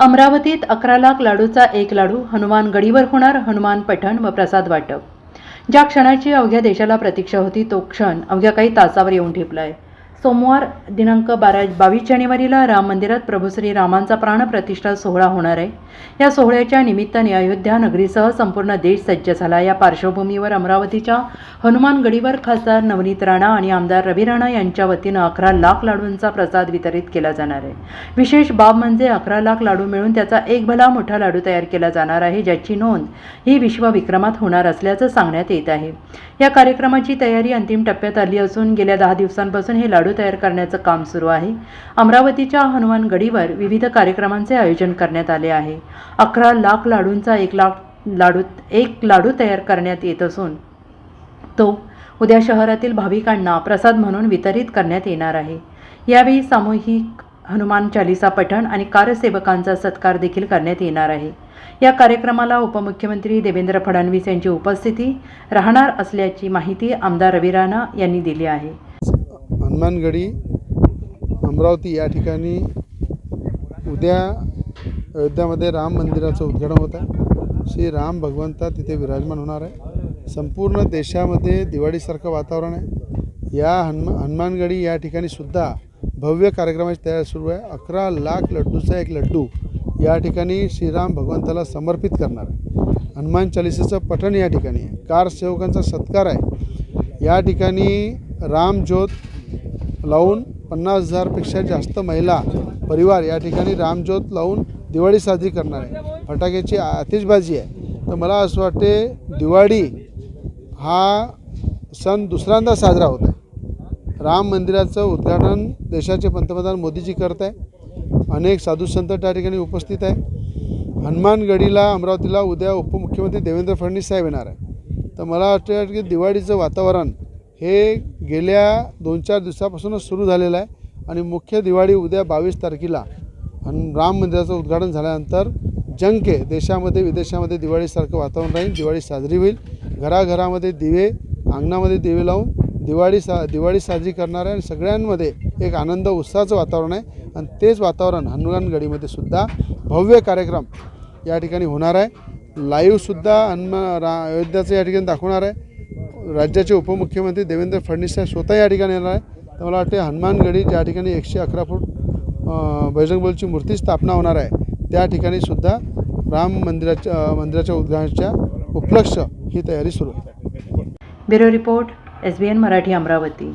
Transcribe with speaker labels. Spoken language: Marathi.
Speaker 1: अमरावतीत अकरा लाख लाडूचा एक लाडू हनुमान गडीवर होणार हनुमान पठण व प्रसाद वाटप. ज्या क्षणाची अवघ्या देशाला प्रतीक्षा होती तो क्षण अवघ्या काही तासावर येऊन ठेपलाय. सोमवार दिनांक बारा बावीस जानेवारीला राम मंदिरात प्रभू श्री रामांचा प्राणप्रतिष्ठा सोहळा होणार आहे. या सोहळ्याच्या निमित्ताने अयोध्या नगरीसह संपूर्ण देश सज्ज झाला. या पार्श्वभूमीवर अमरावतीच्या हनुमान गडीवर खासदार नवनीत राणा आणि आमदार रवी राणा यांच्या वतीनं अकरा लाख लाडूंचा प्रसाद वितरित केला जाणार आहे. विशेष बाब म्हणजे अकरा लाख लाडू मिळून त्याचा एक भला मोठा लाडू तयार केला जाणार आहे ज्याची नोंद ही विश्वविक्रमात होणार असल्याचं सांगण्यात येत आहे. या कार्यक्रमाची तयारी अंतिम टप्प्यात आली असून गेल्या दहा दिवसांपासून हे लाडू तयार करण्याचं काम सुरू आहे. अमरावतीच्या हनुमान गडीवर विविध कार्यक्रमांचे आयोजन करण्यात आले आहे. अकरा लाख लाडूंचा एक लाख लाडू एक लाडू तयार करण्यात येत असून तो उद्या शहरातील भाविकांना प्रसाद म्हणून वितरित करण्यात येणार आहे. यावेळी सामूहिक हनुमान चालिसा पठण आणि कारसेवकांचा सत्कार देखील करण्यात येणार आहे. या कार्यक्रमाला उपमुख्यमंत्री देवेंद्र फडणवीस यांची उपस्थिती राहणार असल्याची माहिती आमदार रवी राणा यांनी दिली आहे.
Speaker 2: हनुमानगडी अमरावती या ठिकाणी उद्या अयोध्यामध्ये राम मंदिराचं उद्घाटन होत आहे. श्री राम भगवंता तिथे विराजमान होणार आहे. संपूर्ण देशामध्ये दिवाळीसारखं वातावरण आहे. या हनुमा हनुमानगडी या ठिकाणी सुद्धा भव्य कार्यक्रमाची तयारी सुरू आहे. अकरा लाख लड्डूचा एक लड्डू या ठिकाणी श्रीराम भगवंताला समर्पित करणार आहे. हनुमान चालिसेचं पठण या ठिकाणी आहे. कार सेवकांचा सत्कार आहे. या ठिकाणी रामज्योत लावून पन्नास हजारपेक्षा जास्त महिला परिवार या ठिकाणी रामज्योत लावून दिवाळी साजरी करणार आहे. फटाक्याची आतिषबाजी आहे. तर मला असं वाटते दिवाळी हा सण दुसऱ्यांदा साजरा होत आहे. राम मंदिराचं उद्घाटन देशाचे पंतप्रधान मोदीजी करत आहे. अनेक साधू संत त्या ठिकाणी उपस्थित आहे. हनुमानगडीला अमरावतीला उद्या उपमुख्यमंत्री देवेंद्र फडणवीस साहेब येणार आहे. तर मला वाटतं की दिवाळीचं वातावरण हे गेल्या दोन चार दिवसापासूनच सुरू झालेलं आहे आणि मुख्य दिवाळी उद्या बावीस तारखेला राम मंदिराचं उद्घाटन झाल्यानंतर जंके देशामध्ये विदेशामध्ये दिवाळीसारखं वातावरण राहील दिवाळी साजरी होईल. घराघरामध्ये दिवे अंगणामध्ये दिवे लावून दिवाळी सा दिवाळी साजरी करणार आहे आणि सगळ्यांमध्ये एक आनंद उत्साहाचं वातावरण आहे. आणि तेच वातावरण हनुमानगडीमध्ये सुद्धा भव्य कार्यक्रम या ठिकाणी होणार आहे. लाईव्हसुद्धा हनुमा रा अयोध्याचं या ठिकाणी दाखवणार आहे. राज्याचे उपमुख्यमंत्री देवेंद्र फडणवीस साहेब स्वतः या ठिकाणी येणार आहे. तर मला वाटते हनुमानगडी ज्या ठिकाणी एकशे अकरा फूट अं, मूर्ती स्थापना होणार आहे त्या ठिकाणी सुद्धा राम मंदिराच्या मंदिराच्या उद्घाटनाच्या उपलक्ष ही तयारी सुरू आहे.
Speaker 1: Bureau report S B N Marathi Amravati.